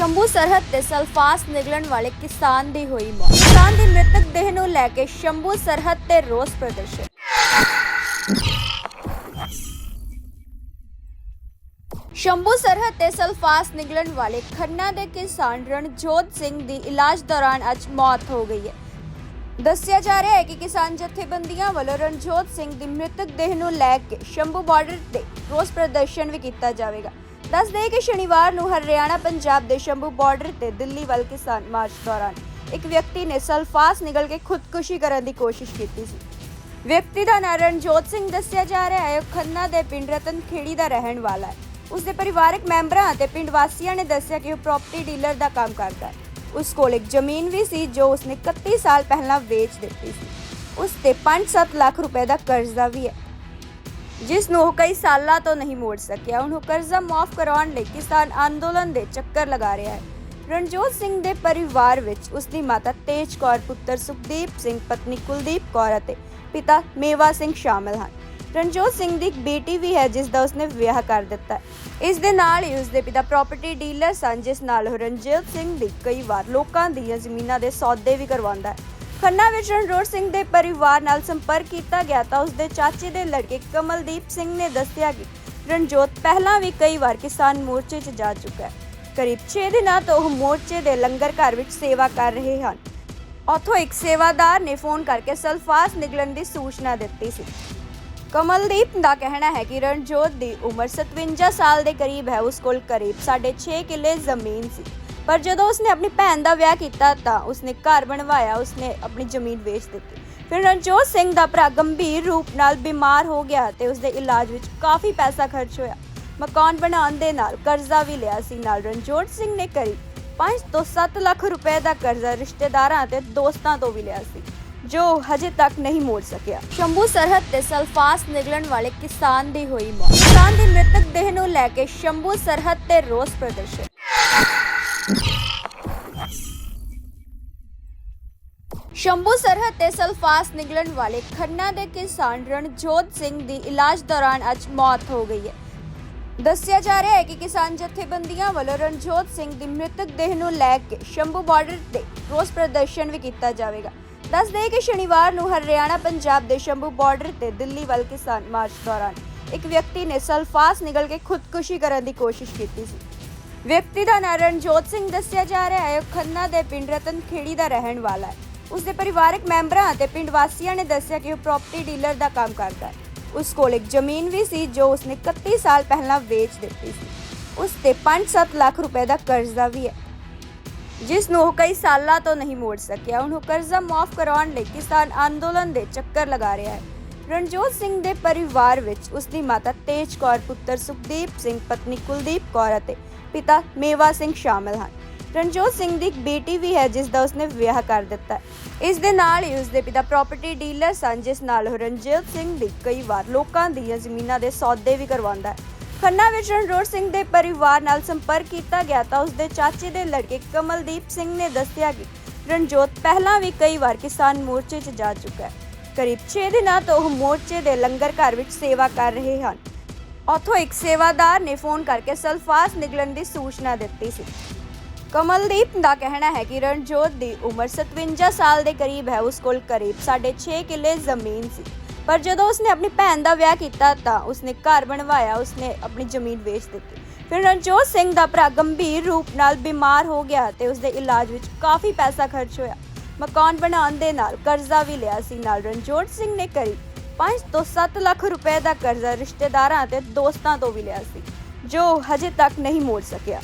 ਸ਼ੰਭੂ ਸਰਹੱਦ ਤੇ ਸਲਫਾਸ ਨਿਗਲਣ ਵਾਲੇ ਕਿਸਾਨ ਦੀ ਹੋਈ ਮੌਤ। ਕਿਸਾਨ ਦੀ ਮ੍ਰਿਤਕ ਦੇਹ ਨੂੰ ਲੈ ਕੇ ਸ਼ੰਭੂ ਸਰਹੱਦ ਤੇ ਰੋਸ ਪ੍ਰਦਰਸ਼ਨ। ਸ਼ੰਭੂ ਸਰਹੱਦ ਤੇ ਸਲਫਾਸ ਨਿਗਲਣ ਵਾਲੇ ਖੰਨਾ ਦੇ ਕਿਸਾਨ ਰਣਜੋਤ ਸਿੰਘ ਦੀ ਇਲਾਜ ਦੌਰਾਨ ਅੱਜ ਮੌਤ ਹੋ ਗਈ ਹੈ। ਦੱਸਿਆ ਜਾ ਰਿਹਾ ਹੈ ਕਿ ਕਿਸਾਨ ਜਥੇਬੰਦੀਆਂ ਵੱਲੋਂ ਰਣਜੋਤ ਸਿੰਘ ਦੀ ਮ੍ਰਿਤਕ ਦੇਹ ਨੂੰ ਲੈ ਕੇ ਸ਼ੰਭੂ ਬਾਰਡਰ ਤੇ ਰੋਸ ਪ੍ਰਦਰਸ਼ਨ ਵੀ ਕੀਤਾ ਜਾਵੇਗਾ। ਦੱਸ ਦੇਈਏ ਕਿ ਸ਼ਨੀਵਾਰ ਨੂੰ ਹਰਿਆਣਾ, ਪੰਜਾਬ ਦੇ ਸ਼ੰਭੂ ਬਾਰਡਰ ਤੇ ਦਿੱਲੀ ਵੱਲ ਕਿਸਾਨ ਮਾਰਚ ਦੌਰਾਨ ਇੱਕ ਵਿਅਕਤੀ ਨੇ ਸਲਫਾਸ ਨਿਗਲ ਕੇ ਖੁਦਕੁਸ਼ੀ ਕਰਨ ਦੀ ਕੋਸ਼ਿਸ਼ ਕੀਤੀ ਸੀ। ਵਿਅਕਤੀ ਦਾ ਨਾਂ ਰਣਜੋਤ ਸਿੰਘ ਦੱਸਿਆ ਜਾ ਰਿਹਾ ਹੈ। ਉਹ ਖੰਨਾ ਦੇ ਪਿੰਡ ਰਤਨ ਖੇੜੀ ਦਾ ਰਹਿਣ ਵਾਲਾ ਹੈ। ਉਸ ਦੇ ਪਰਿਵਾਰਕ ਮੈਂਬਰਾਂ ਅਤੇ ਪਿੰਡ ਵਾਸੀਆਂ ਨੇ ਦੱਸਿਆ ਕਿ ਉਹ ਪ੍ਰਾਪਰਟੀ ਡੀਲਰ ਦਾ ਕੰਮ ਕਰਦਾ ਹੈ। ਉਸ ਕੋਲ ਇੱਕ ਜ਼ਮੀਨ ਵੀ ਸੀ, ਜੋ ਉਸਨੇ 31 ਸਾਲ ਪਹਿਲਾਂ ਵੇਚ ਦਿੱਤੀ ਸੀ। ਉਸ ਤੇ 5-7 ਲੱਖ ਰੁਪਏ ਦਾ ਕਰਜ਼ਾ ਵੀ ਹੈ। ਜਿਸ ਨੂੰ ਉਹ ਕਈ ਸਾਲਾਂ ਤੋਂ ਨਹੀਂ ਮੋੜ ਸਕਿਆ, ਹੁਣ ਉਹ ਕਰਜ਼ਾ ਮਾਫ ਕਰਾਉਣ ਲਈ ਕਿਸਾਨ ਅੰਦੋਲਨ ਦੇ ਚੱਕਰ ਲਗਾ ਰਿਹਾ ਹੈ। ਰਣਜੋਤ ਸਿੰਘ ਦੇ ਪਰਿਵਾਰ ਵਿੱਚ ਉਸ ਦੀ ਮਾਤਾ ਤੇਜ ਕੌਰ, ਪੁੱਤਰ ਸੁਖਦੀਪ ਸਿੰਘ, ਪਤਨੀ ਕੁਲਦੀਪ ਕੌਰ ਅਤੇ ਪਿਤਾ ਮੇਵਾ ਸਿੰਘ ਸ਼ਾਮਲ ਹਨ। ਰਣਜੋਤ ਸਿੰਘ ਦੀ ਇੱਕ ਬੇਟੀ ਵੀ ਹੈ ਜਿਸ ਦਾ ਉਸਨੇ ਵਿਆਹ ਕਰ ਦਿੱਤਾ ਇਸ ਦੇ ਨਾਲ ਹੀ ਉਸਦੇ ਪਿਤਾ ਪ੍ਰਾਪਰਟੀ ਡੀਲਰ ਸਨ ਜਿਸ ਨਾਲ ਉਹ ਰਣਜੀਤ ਸਿੰਘ ਦੀ ਕਈ ਵਾਰ ਲੋਕਾਂ ਦੀਆਂ ਜ਼ਮੀਨਾਂ ਦੇ ਸੌਦੇ ਵੀ ਕਰਵਾਉਂਦਾ ਹੈ। ਖੰਨਾ ਵਿੱਚ ਰਣਜੋਤ ਸਿੰਘ ਦੇ ਪਰਿਵਾਰ ਨਾਲ ਸੰਪਰਕ ਕੀਤਾ ਗਿਆ ਤਾਂ ਉਸ ਦੇ ਚਾਚੇ ਦੇ ਲੜਕੇ ਕਮਲਦੀਪ ਸਿੰਘ ਨੇ ਦੱਸਿਆ ਕਿ ਰਣਜੋਤ ਪਹਿਲਾਂ ਵੀ ਕਈ ਵਾਰ ਕਿਸਾਨ ਮੋਰਚੇ 'ਚ ਜਾ ਚੁੱਕਾ ਹੈ। ਕਰੀਬ 6 ਦਿਨਾਂ ਤੋਂ ਉਹ ਮੋਰਚੇ ਦੇ ਲੰਗਰ ਘਰ ਵਿੱਚ ਸੇਵਾ ਕਰ ਰਹੇ ਹਨ। ਉੱਥੋਂ ਇੱਕ ਸੇਵਾਦਾਰ ਨੇ ਫੋਨ ਕਰਕੇ ਸਲਫਾਸ ਨਿਕਲਣ ਦੀ ਸੂਚਨਾ ਦਿੱਤੀ ਸੀ। ਕਮਲਦੀਪ ਦਾ ਕਹਿਣਾ ਹੈ ਕਿ ਰਣਜੋਤ ਦੀ ਉਮਰ 57 ਸਾਲ ਦੇ ਕਰੀਬ ਹੈ। ਉਸ ਕੋਲ ਕਰੀਬ 6.5 ਕਿੱਲੇ ਜ਼ਮੀਨ ਸੀ। ਪਰ ਜਦੋਂ ਉਸਨੇ ਆਪਣੀ ਭੈਣ ਦਾ ਵਿਆਹ ਕੀਤਾ ਤਾਂ ਉਸਨੇ ਘਰ ਬਣਵਾਇਆ, ਉਸਨੇ ਆਪਣੀ ਜ਼ਮੀਨ ਵੇਚ ਦਿੱਤੀ। ਫਿਰ ਰਣਜੋਤ ਸਿੰਘ ਦਾ ਭਰਾ ਗੰਭੀਰ ਰੂਪ ਨਾਲ ਬਿਮਾਰ ਹੋ ਗਿਆ ਤੇ ਉਸਦੇ ਇਲਾਜ ਵਿੱਚ ਕਾਫੀ ਪੈਸਾ ਖਰਚ ਹੋਇਆ। ਮਕਾਨ ਬਣਾਉਣ ਦੇ ਨਾਲ ਕਰਜ਼ਾ ਵੀ ਲਿਆ ਸੀ। ਨਾਲ ਰਣਜੋਤ ਸਿੰਘ ਨੇ ਕਰੀਬ 5 ਤੋਂ 7 ਲੱਖ ਰੁਪਏ ਦਾ ਕਰਜ਼ਾ ਰਿਸ਼ਤੇਦਾਰਾਂ ਅਤੇ ਦੋਸਤਾਂ ਤੋਂ ਵੀ ਲਿਆ ਸੀ, ਜੋ ਹਜੇ ਤੱਕ ਨਹੀਂ ਮੋੜ ਸਕਿਆ। ਸ਼ੰਭੂ ਸਰਹੱਦ ਤੇ ਸਲਫਾਸ ਨਿਗਲਣ ਵਾਲੇ ਕਿਸਾਨ ਦੀ ਹੋਈ ਮੌਤ। ਕਿਸਾਨ ਦੀ ਮ੍ਰਿਤਕ ਦੇਹ ਨੂੰ ਲੈ ਕੇ ਸ਼ੰਭੂ ਸਰਹੱਦ ਤੇ ਰੋਸ ਪ੍ਰਦਰਸ਼ਨ। ਸ਼ੰਭੂ ਸਰਹੱਦ ਤੇ ਸਲਫਾਸ ਨਿਕਲਣ ਵਾਲੇ ਖੰਨਾ ਦੇ ਕਿਸਾਨ ਰਣਜੋਤ ਸਿੰਘ ਦੀ ਇਲਾਜ ਦੌਰਾਨ ਅੱਜ ਮੌਤ ਹੋ ਗਈ ਹੈ। ਦੱਸਿਆ ਜਾ ਰਿਹਾ ਹੈ ਕਿ ਕਿਸਾਨ ਜਥੇਬੰਦੀਆਂ ਵੱਲੋਂ ਰਣਜੋਤ ਸਿੰਘ ਦੀ ਮ੍ਰਿਤਕ ਦੇਹ ਨੂੰ ਲੈ ਕੇ ਸ਼ੰਭੂ ਬਾਰਡਰ ਤੇ ਰੋਸ ਪ੍ਰਦਰਸ਼ਨ ਵੀ ਕੀਤਾ ਜਾਵੇਗਾ। ਦੱਸ ਦੇਈਏ ਕਿ ਸ਼ਨੀਵਾਰ ਨੂੰ ਹਰਿਆਣਾ, ਪੰਜਾਬ ਦੇ ਸ਼ੰਭੂ ਬਾਰਡਰ ਤੇ ਦਿੱਲੀ ਵੱਲ ਕਿਸਾਨ ਮਾਰਚ ਦੌਰਾਨ ਇੱਕ ਵਿਅਕਤੀ ਨੇ ਸਲਫਾਸ ਨਿਗਲ ਕੇ ਖੁਦਕੁਸ਼ੀ ਕਰਨ ਦੀ ਕੋਸ਼ਿਸ਼ ਕੀਤੀ ਸੀ। ਵਿਅਕਤੀ ਦਾ ਨਾਂ ਰਣਜੋਤ ਸਿੰਘ ਦੱਸਿਆ ਜਾ ਰਿਹਾ ਹੈ। ਉਹ ਖੰਨਾ ਦੇ ਪਿੰਡ ਰਤਨ ਖੇੜੀ ਦਾ ਰਹਿਣ ਵਾਲਾ ਹੈ। ਉਸ ਦੇ ਪਰਿਵਾਰਕ ਮੈਂਬਰਾਂ ਅਤੇ ਪਿੰਡ ਵਾਸੀਆਂ ਨੇ ਦੱਸਿਆ ਕਿ ਉਹ ਪ੍ਰਾਪਰਟੀ ਡੀਲਰ ਦਾ ਕੰਮ ਕਰਦਾ ਹੈ। ਉਸ ਕੋਲ ਇੱਕ ਜ਼ਮੀਨ ਵੀ ਸੀ ਜੋ ਉਸਨੇ 31 ਸਾਲ ਪਹਿਲਾਂ ਵੇਚ ਦਿੱਤੀ ਸੀ। ਉਸ ਤੇ 5-7 ਲੱਖ ਰੁਪਏ ਦਾ ਕਰਜ਼ਾ ਵੀ ਹੈ। ਜਿਸ ਨੂੰ ਉਹ ਕਈ ਸਾਲਾਂ ਤੋਂ ਨਹੀਂ ਮੋੜ ਸਕਿਆ। ਹੁਣ ਉਹ ਕਰਜ਼ਾ ਮਾਫ ਕਰਾਉਣ ਲਈ ਕਿਸਾਨ ਅੰਦੋਲਨ ਦੇ ਚੱਕਰ ਲਗਾ ਰਿਹਾ ਹੈ। ਰਣਜੋਤ ਸਿੰਘ ਦੇ ਪਰਿਵਾਰ ਵਿੱਚ ਉਸ ਦੀ ਮਾਤਾ ਤੇਜ ਕੌਰ, ਪੁੱਤਰ ਸੁਖਦੀਪ ਸਿੰਘ, ਪਤਨੀ ਕੁਲਦੀਪ ਕੌਰ ਅਤੇ ਪਿਤਾ ਮੇਵਾ ਸਿੰਘ ਸ਼ਾਮਲ ਹਨ। ਰਣਜੋਤ ਸਿੰਘ ਦੀ ਇੱਕ ਬੇਟੀ ਵੀ ਹੈ, ਜਿਸ ਦਾ ਉਸਨੇ ਵਿਆਹ ਕਰ ਦਿੱਤਾ ਇਸ ਦੇ ਨਾਲ ਹੀ ਉਸਦੇ ਪਿਤਾ ਪ੍ਰਾਪਰਟੀ ਡੀਲਰ ਸਨ, ਜਿਸ ਨਾਲ ਉਹ ਰਣਜੋਤ ਸਿੰਘ ਦੀ ਕਈ ਵਾਰ ਲੋਕਾਂ ਦੀਆਂ ਜ਼ਮੀਨਾਂ ਦੇ ਸੌਦੇ ਵੀ ਕਰਵਾਉਂਦਾ ਹੈ। ਖੰਨਾ ਵਿੱਚ ਰਣਜੋਤ ਸਿੰਘ ਦੇ ਪਰਿਵਾਰ ਨਾਲ ਸੰਪਰਕ ਕੀਤਾ ਗਿਆ ਤਾਂ ਉਸਦੇ ਚਾਚੇ ਦੇ ਲੜਕੇ ਕਮਲਦੀਪ ਸਿੰਘ ਨੇ ਦੱਸਿਆ ਕਿ ਰਣਜੋਤ ਪਹਿਲਾਂ ਵੀ ਕਈ ਵਾਰ ਕਿਸਾਨ ਮੋਰਚੇ 'ਚ ਜਾ ਚੁੱਕਾ ਹੈ। ਕਰੀਬ 6 ਦਿਨਾਂ ਤੋਂ ਉਹ ਮੋਰਚੇ ਦੇ ਲੰਗਰ ਘਰ ਵਿੱਚ ਸੇਵਾ ਕਰ ਰਹੇ ਹਨ। ਉੱਥੋਂ ਇੱਕ ਸੇਵਾਦਾਰ ਨੇ ਫੋਨ ਕਰਕੇ ਸਲਫਾਸ ਨਿਕਲਣ ਦੀ ਸੂਚਨਾ ਦਿੱਤੀ ਸੀ। ਕਮਲਦੀਪ ਦਾ ਕਹਿਣਾ ਹੈ ਕਿ ਰਣਜੋਤ ਦੀ ਉਮਰ 57 ਸਾਲ ਦੇ ਕਰੀਬ ਹੈ, ਉਸ ਕੋਲ ਕਰੀਬ 6.5 ਕਿੱਲੇ ਜ਼ਮੀਨ ਸੀ। ਪਰ ਜਦੋਂ ਉਸਨੇ ਆਪਣੀ ਭੈਣ ਦਾ ਵਿਆਹ ਕੀਤਾ ਤਾਂ ਉਸਨੇ ਘਰ ਬਣਵਾਇਆ, ਉਸਨੇ ਆਪਣੀ ਜ਼ਮੀਨ ਵੇਚ ਦਿੱਤੀ। ਫਿਰ ਰਣਜੋਤ ਸਿੰਘ ਦਾ ਭਰਾ ਗੰਭੀਰ ਰੂਪ ਨਾਲ ਬਿਮਾਰ ਹੋ ਗਿਆ ਤੇ ਉਸਦੇ ਇਲਾਜ ਵਿੱਚ ਕਾਫੀ ਪੈਸਾ ਖਰਚ ਹੋਇਆ। ਮਕਾਨ ਬਣਾਉਣ ਦੇ ਨਾਲ ਕਰਜ਼ਾ ਵੀ ਲਿਆ ਸੀ। ਨਾਲ ਰਣਜੋਤ ਸਿੰਘ ਨੇ ਕਰੀਬ 5 ਤੋਂ 7 ਲੱਖ ਰੁਪਏ ਦਾ ਕਰਜ਼ਾ ਰਿਸ਼ਤੇਦਾਰਾਂ ਅਤੇ ਦੋਸਤਾਂ ਤੋਂ ਵੀ ਲਿਆ ਸੀ, ਜੋ ਹਜੇ ਤੱਕ ਨਹੀਂ ਮੋੜ ਸਕਿਆ।